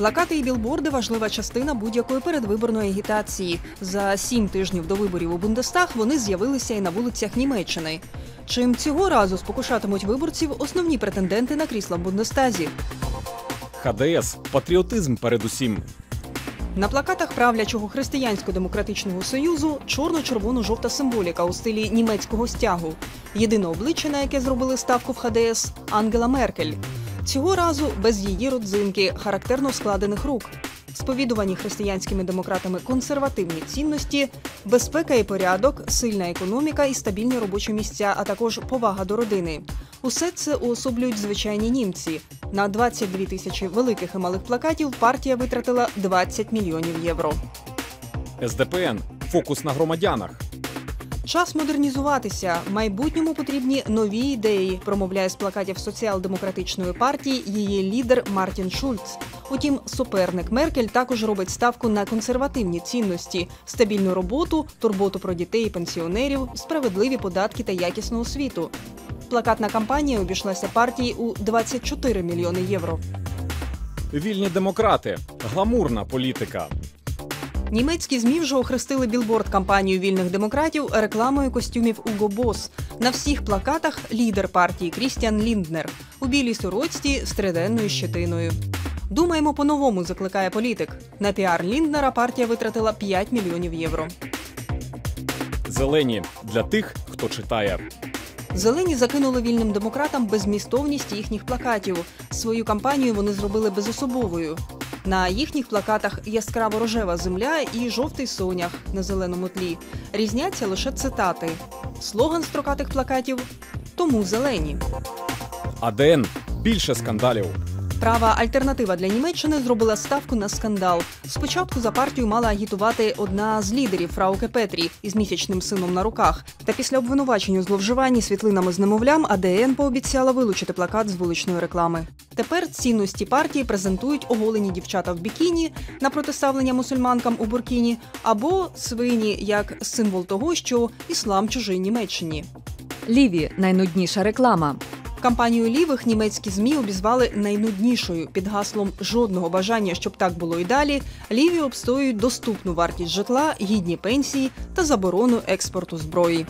Плакати і білборди важлива частина будь-якої передвиборної агітації. За сім тижнів до виборів у Бундестаг вони з'явилися і на вулицях Німеччини. Чим цього разу спокушатимуть виборців основні претенденти на крісла в Бундестазі. ХДС патріотизм передусім. На плакатах правлячого християнсько-демократичного союзу чорно-червоно-жовта символіка у стилі німецького стягу. Єдине обличчя, на яке зробили ставку в ХДС Ангела Меркель. Цього разу без її родзинки, характерно складених рук. Сповідувані християнськими демократами консервативні цінності, безпека і порядок, сильна економіка і стабільні робочі місця, а також повага до родини. Усе це уособлюють звичайні німці. На 22 тисячі великих і малих плакатів партія витратила 20 мільйонів євро. СДПН фокус на громадянах. Час модернізуватися. Майбутньому потрібні нові ідеї, промовляє з плакатів соціал-демократичної партії її лідер Мартін Шульц. Утім, суперник Меркель також робить ставку на консервативні цінності, стабільну роботу, турботу про дітей і пенсіонерів, справедливі податки та якісну освіту. Плакатна кампанія обійшлася партії у 24 мільйони євро. Вільні демократи. Гламурна політика. Німецькі змі вже охрестили білборд кампанію вільних демократів рекламою костюмів Уго Бос. На всіх плакатах лідер партії Крістіан Лінднер у білій сорочці з триденною щетиною. Думаємо по-новому, закликає політик. На піар Лінднера партія витратила 5 мільйонів євро. Зелені для тих, хто читає. Зелені закинули вільним демократам безмістовність їхніх плакатів. Свою кампанію вони зробили безособовою. На їхніх плакатах яскраво рожева земля і жовтий сонях на зеленому тлі. Різняться лише цитати. Слоган строкатих плакатів тому зелені. АДН більше скандалів. Права альтернатива для Німеччини зробила ставку на скандал. Спочатку за партію мала агітувати одна з лідерів Фрауке Петрі із місячним сином на руках. Та після обвинувачення у зловживанні світлинами з немовлям АДН пообіцяла вилучити плакат з вуличної реклами. Тепер цінності партії презентують оголені дівчата в бікіні на протиставлення мусульманкам у Буркіні або свині як символ того, що іслам чужий Німеччині. Ліві найнудніша реклама. Кампанію лівих німецькі змі обізвали найнуднішою під гаслом жодного бажання, щоб так було і далі. Ліві обстоюють доступну вартість житла, гідні пенсії та заборону експорту зброї.